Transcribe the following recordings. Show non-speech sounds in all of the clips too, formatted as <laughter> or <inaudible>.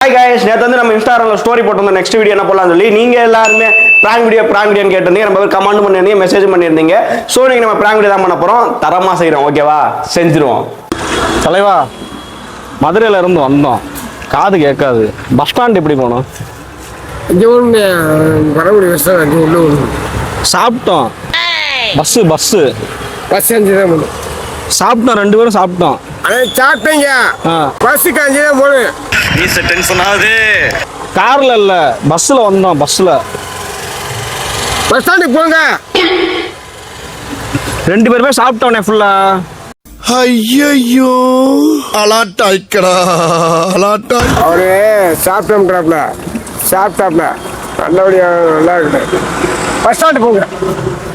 Hi guys நேற்று வந்து நம்ம இன்ஸ்டாகிராமில் ஸ்டோரி போட்டிருந்தோம். நெக்ஸ்ட் வீடியோ என்ன போடலாம்னு சொல்லி நீங்கள் எல்லாருமே ப்ராங்க் வீடியோ ப்ராங்க் வீடியோன்னு கேட்டிருந்தீங்க. நம்ம கமெண்ட் பண்ணியிருந்தீங்க மெசேஜ் பண்ணியிருந்தீங்க ஸோ நீங்கள் நம்ம ப்ராங்க் வீடியோ தான் பண்ண போகிறோம் தரமாக செய்கிறோம் ஓகேவா செஞ்சிருவோம். தலைவா மதுரையில இருந்து வந்தோம். காது கேட்காது. பஸ் ஸ்டாண்ட் எப்படி போனோம்? இங்கே ஒன்று வரக்கூடிய உள்ள ஒன்று சாப்பிட்டோம். பஸ்ஸு பஸ்ஸு பஸ் அஞ்சு தான் போகணும் சாப்பிட்டோம் ரெண்டு பேரும் சாப்பிட்டோம். ஆனால் சாப்பிட்டீங்க. ஆ. பஸ்ஸுக்கு அஞ்சு தான் போகணும் டென்ஷன் ஆகுது. காரில் இல்லை பஸ்ஸில் வந்தோம் பஸ்ஸில் பஸ் ஸ்டாண்டுக்கு போங்க. ரெண்டு பேருமே சாப்பிட்டோனே ஃபுல்லாக ஐயோ அலாட்டாய்க்கடா அலாட்டாய் அவரு சாப்பிட்டோம்ன்றாப்ல சாப்பிட்டாப்ல நல்லபடியாக நல்லா இருக்கு பஸ் ஸ்டாண்டு போங்க.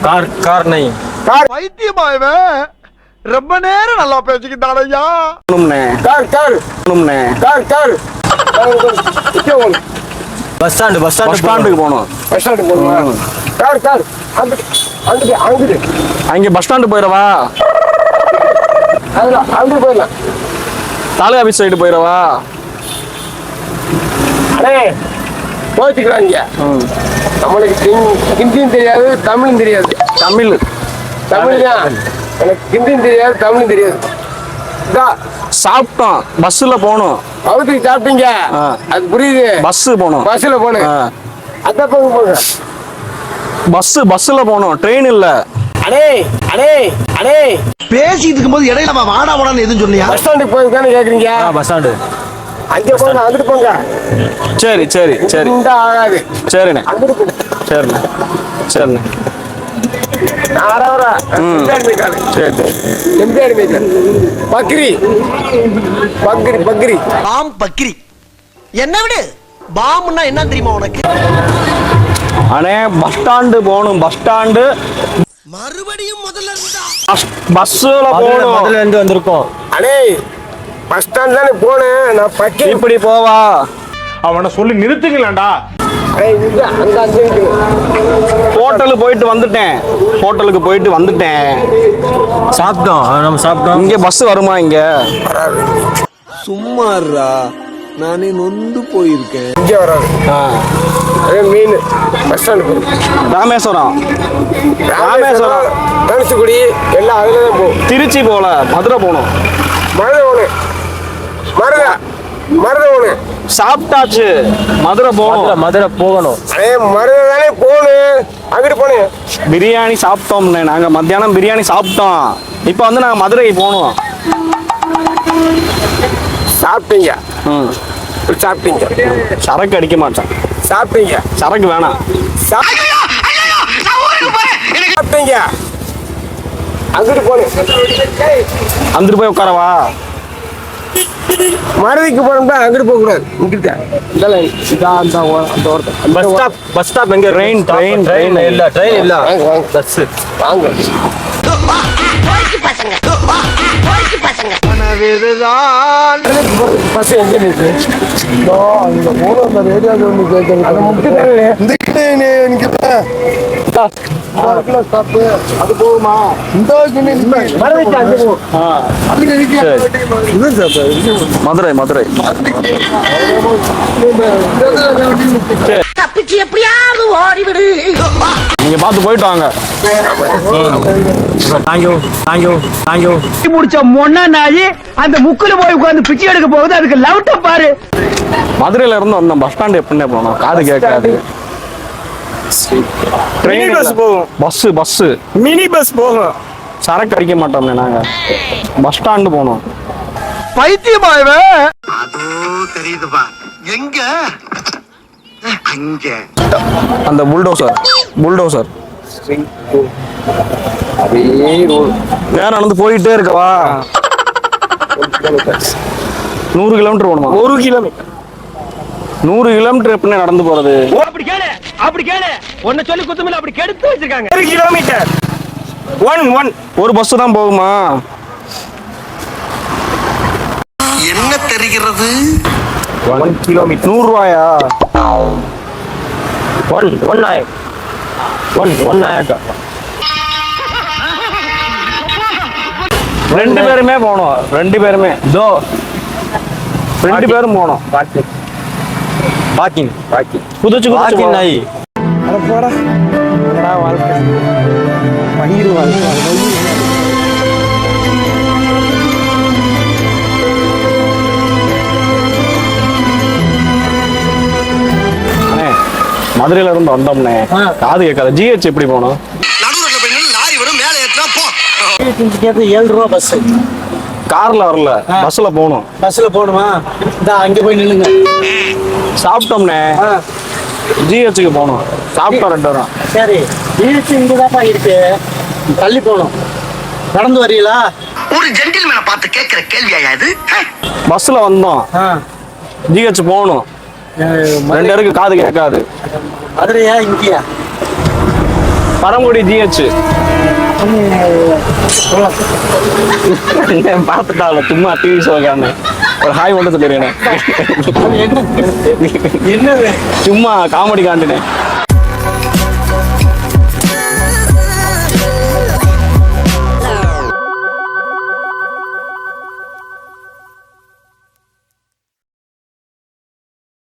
கார் கார் நை கார் பைத்தியமா இவன்? ரொம்ப நேரம் நல்லா பேசிக்கிட்டானையா போகணும்னே car car car car bus stand bus stand ஸ்டாண்டுக்கு போகணும். பஸ் ஸ்டாண்டு போகணும்? கார் கார் அங்கிட்டு அங்கிட்டு அங்கிட்டு. அங்கே பஸ் ஸ்டாண்டு போயிடவா அதில் அங்கிட்டு போயிடலாம். தாலுகா ஆஃபீஸ் சைடு போயிடவா அடே போச்சுக்கிறாங்க நம்மளுக்கு ஹிந்தி- ஹிந்தியும் தெரியாது தமிழும் தெரியாது. தமிழ். தமிழ் தான். எனக்கு ஹிந்தியும் தெரியாது தமிழும் தெரியாது. சாப்பிட்டோம். பஸ்ஸில் போகணும் அவருக்கு சாப்பிட்டீங்க? ஆ. அது புரியுது. பஸ்ஸு போகணும் பஸ்ஸில் போனேன் ஆ. அதான் போங்க போங்க. பஸ்ஸு பஸ்ஸில் போகணும் ட்ரெயின் இல்லை. அடே அடே அடே. பேசிட்டு இருக்கும்போது இடையில அவன் வாடா வாடான்னு எதுவும் சொன்னியா பஸ் ஸ்டாண்டுக்கு போய் தானே கேட்குறீங்க பஸ் ஸ்டாண்டு. அங்கே போங்க அங்கிட்டு போங்க. சரி சரி சரி. இந்த ஆகாது. சரிண்ணே. சரிண்ணே. சரிண்ணே. பக்ரி. பக்ரி பக்ரி. பாம் பக்கிரி என்ன விடு? பாம்னா என்ன தெரியுமா உனக்கு? அண்ணே பஸ் ஸ்டாண்டு போகணும். பஸ் ஸ்டாண்டு மறுபடியும் முதல்ல இருந்தா. பஸ் பஸ்ஸில் போகணும். இருந்து வந்திருக்கோம். அடே பஸ் ஸ்டாண்ட் தானே போனேன். நான் பக்கி இப்படி போவா. அவனை சொல்லி நிறுத்துங்களேன்டா. ஹோட்டலுக்கு போயிட்டு வந்துட்டேன். ஹோட்டலுக்கு போயிட்டு வந்துட்டேன். சாப்பிட்டோம். நம்ம சாப்பிட்டோம். இங்கே பஸ் வருமா இங்கே? சும்மாறா நானே நொந்து போயிருக்கேன். இங்கே வராது. மீன் பஸ் ஸ்டாண்டு ராமேஸ்வரம். ராமேஸ்வரம் தனுசுக்குடி எல்லாம் அதில் தான் போகும். திருச்சி போகல மதுரை போகணும். மருத ஒன்று மருதா மருத ஒன்று சாப்பிட்டாச்சு. மதுரை போகணும். மதுரை போகணும். மருத தானே போகணும் அங்கிட்டு போனேன் பிரியாணி சாப்பிட்டோம்ண்ணே நாங்கள் மத்தியானம் பிரியாணி சாப்பிட்டோம். இப்போ வந்து நாங்கள் மதுரைக்கு போகணும். சாப்பிட்டீங்க. ம். சாப்பிட்டீங்க. சரக்கு அடிக்க மாட்டேன். சாப்பிட்டீங்க. சரக்கு வேணாம். சாப்பிட்டீங்க. அங்கிட்டு போனேன் வந்துட்டு போய் உட்காரவா? மருதிக்கு போனோம்னா அங்கிட்டு போகக்கூடாது இங்கிட்ட. இதெல்லாம் இதான் அந்த அந்த ஓரத்தை. பஸ் ஸ்டாப் பஸ் ஸ்டாப் எங்க ட்ரெயின் ட்ரெயின் ட்ரெயின் இல்ல ட்ரெயின் இல்ல. வாங்க வாங்க. பஸ் வாங்க. அது போகுமா மதுரை மதுரை. தப்பிச்சு எப்படியாவது ஓடிவிடு. நீங்க பார்த்து போயிட்டு வாங்க. முடிச்ச மொன்னா நாயி அந்த முக்குல போய் உட்கார்ந்து பிச்சை எடுக்க போகுது அதுக்கு லவுட்ட பாரு. மதுரையில இருந்து வந்தோம் பஸ் ஸ்டாண்ட் எப்படின்னே போனோம் காது கேட்காது. ட்ரெயின் பஸ் போகும். பஸ் பஸ் மினி பஸ் போகும். சரக்கு அடிக்க மாட்டோம்ண்ணே நாங்க. பஸ் ஸ்டாண்டு போனோம். பைத்தியமா இவன் அதோ தெரியுதுப்பா. எங்க? அங்க. அந்த புல்டோசர் புல்டோசர் நேரம் நடந்து போயிட்டே இருக்கவா? நூறு கிலோமீட்டர் போகணுமா ஒரு கிலோமீட்டர். நூறு கிலோமீட்டர் எப்படிண்ணே நடந்து போறது? அப்படி கேளு அப்படி கேளு. ஒன்ன சொல்லி குத்தமில்ல அப்படி கெடுத்து வச்சிருக்காங்க. ஒரு கிலோமீட்டர். ஒன் ஒன் ஒரு பஸ் தான் போகுமா? என்ன தெரிகிறது? ஒன் கிலோமீட்டர் நூறு ரூபாயா? One one Naik one one Nayaka ரெண்டு பேருமே போனோம் ரெண்டு பேருமே. இதோ ரெண்டு பேரும் போனோம் பாட்டு வாக்கிங் வாக்கிங் குதிச்சு வாக்கிங். நாய் அட போடா. வாழ்க்கை? மயிர் மதுரையில இருந்து வந்தோம்னே. காது கேட்காத. ஜிஹெச் எப்படி போகணும் நடுவில் போய் நின்னு லாரி வரும் மேலே ஏற்றினா போ. ஏழு ரூபா பஸ் கார்ல வரல. பஸ்ல போகணும். பஸ்ல போகணுமா? இந்த அங்க போய் நில்லுங்க. சாப்பிட்டோம்னே. ஜிஹெச்சுக்கு போகணும். சாப்பிட்டோம் ரெண்டு வரோம் சரி. இங்கதாப்பா இருக்கு. தள்ளி போகணும். நடந்து வரீங்களா? ஒரு ஜென்டில்மேனை பார்த்து கேட்கிற கேள்வியா இது? பஸ்ல வந்தோம். ஜிஹெச் போகணும். ரெண்டு பேருக்கு காது கேட்காது. மதுரையா இங்கேயா? பரங்குடி ஜிஹெச் <laughs> பார்த்துட்டால சும்மா டிவி ஷோக்கான ஒரு ஹாய் மட்டும் <laughs> என்னது? சும்மா காமெடி காண்டினேன்